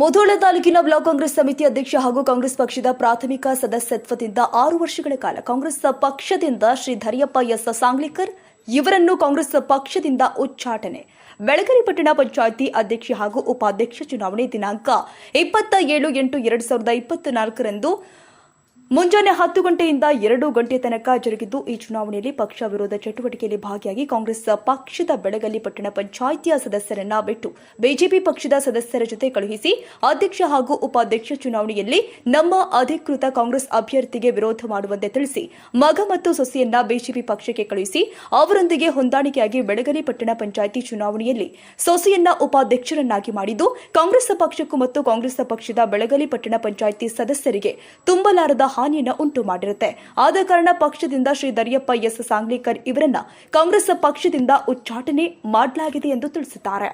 ಮುಧೋಳ ತಾಲೂಕಿನ ಬ್ಲಾಕ್ ಕಾಂಗ್ರೆಸ್ ಸಮಿತಿ ಅಧ್ಯಕ್ಷ ಹಾಗೂ ಕಾಂಗ್ರೆಸ್ ಪಕ್ಷದ ಪ್ರಾಥಮಿಕ ಸದಸ್ಯತ್ವದಿಂದ ಆರು ವರ್ಷಗಳ ಕಾಲ ಕಾಂಗ್ರೆಸ್ ಪಕ್ಷದಿಂದ ಶ್ರೀ ಧರಿಯಪ್ಪ ಎಸ್ ಸಾಂಗ್ಲಿಕರ್, ಇವರನ್ನು ಕಾಂಗ್ರೆಸ್ ಪಕ್ಷದಿಂದ ಉಚ್ಚಾಟನೆ. ಬೆಳಗರಿ ಪಟ್ಟಣ ಪಂಚಾಯಿತಿ ಅಧ್ಯಕ್ಷ ಹಾಗೂ ಉಪಾಧ್ಯಕ್ಷ ಚುನಾವಣೆ ದಿನಾಂಕ ಇಪ್ಪತ್ತ ಏಳು ಎಂಟು ಎರಡು ಸಾವಿರದ ಇಪ್ಪತ್ತ ನಾಲ್ಕರಂದು ಮುಂಜಾನೆ ಹತ್ತು ಗಂಟೆಯಿಂದ ಎರಡು ಗಂಟೆ ತನಕ ಜರುಗಿದ್ದು ಈ ಚುನಾವಣೆಯಲ್ಲಿ ಪಕ್ಷ ವಿರೋಧ ಚಟುವಟಿಕೆಯಲ್ಲಿ ಭಾಗಿಯಾಗಿ ಕಾಂಗ್ರೆಸ್ ಪಕ್ಷದ ಬೆಳಗಲಿ ಪಟ್ಟಣ ಪಂಚಾಯಿತಿಯ ಸದಸ್ಯರನ್ನ ಬಿಟ್ಟು ಬಿಜೆಪಿ ಪಕ್ಷದ ಸದಸ್ಯರ ಜೊತೆ ಕಳುಹಿಸಿ ಅಧ್ಯಕ್ಷ ಹಾಗೂ ಉಪಾಧ್ಯಕ್ಷ ಚುನಾವಣೆಯಲ್ಲಿ ನಮ್ಮ ಅಧಿಕೃತ ಕಾಂಗ್ರೆಸ್ ಅಭ್ಯರ್ಥಿಗೆ ವಿರೋಧ ಮಾಡುವಂತೆ ತಿಳಿಸಿ ಮಗ ಮತ್ತು ಸೊಸೆಯನ್ನ ಬಿಜೆಪಿ ಪಕ್ಷಕ್ಕೆ ಕಳುಹಿಸಿ ಅವರೊಂದಿಗೆ ಹೊಂದಾಣಿಕೆಯಾಗಿ ಬೆಳಗಲಿ ಪಟ್ಟಣ ಪಂಚಾಯಿತಿ ಚುನಾವಣೆಯಲ್ಲಿ ಸೊಸೆಯನ್ನ ಉಪಾಧ್ಯಕ್ಷರನ್ನಾಗಿ ಮಾಡಿದ್ದು ಕಾಂಗ್ರೆಸ್ ಪಕ್ಷಕ್ಕೂ ಮತ್ತು ಕಾಂಗ್ರೆಸ್ ಪಕ್ಷದ ಬೆಳಗಲಿ ಪಟ್ಟಣ ಪಂಚಾಯಿತಿ ಸದಸ್ಯರಿಗೆ ತುಂಬಲಾರದ ಹಾನಿಯನ್ನು ಉಂಟು ಮಾಡಿರುತ್ತೆ. ಆದ ಕಾರಣ ಪಕ್ಷದಿಂದ ಶ್ರೀ ದರಿಯಪ್ಪ ಎಸ್. ಸಾಂಗ್ಲಿಕರ್ ಇವರನ್ನ ಕಾಂಗ್ರೆಸ್ ಪಕ್ಷದಿಂದ ಉಚ್ಚಾಟನೆ ಮಾಡಲಾಗಿದೆ ಎಂದು ತಿಳಿಸಿದ್ದಾರೆ.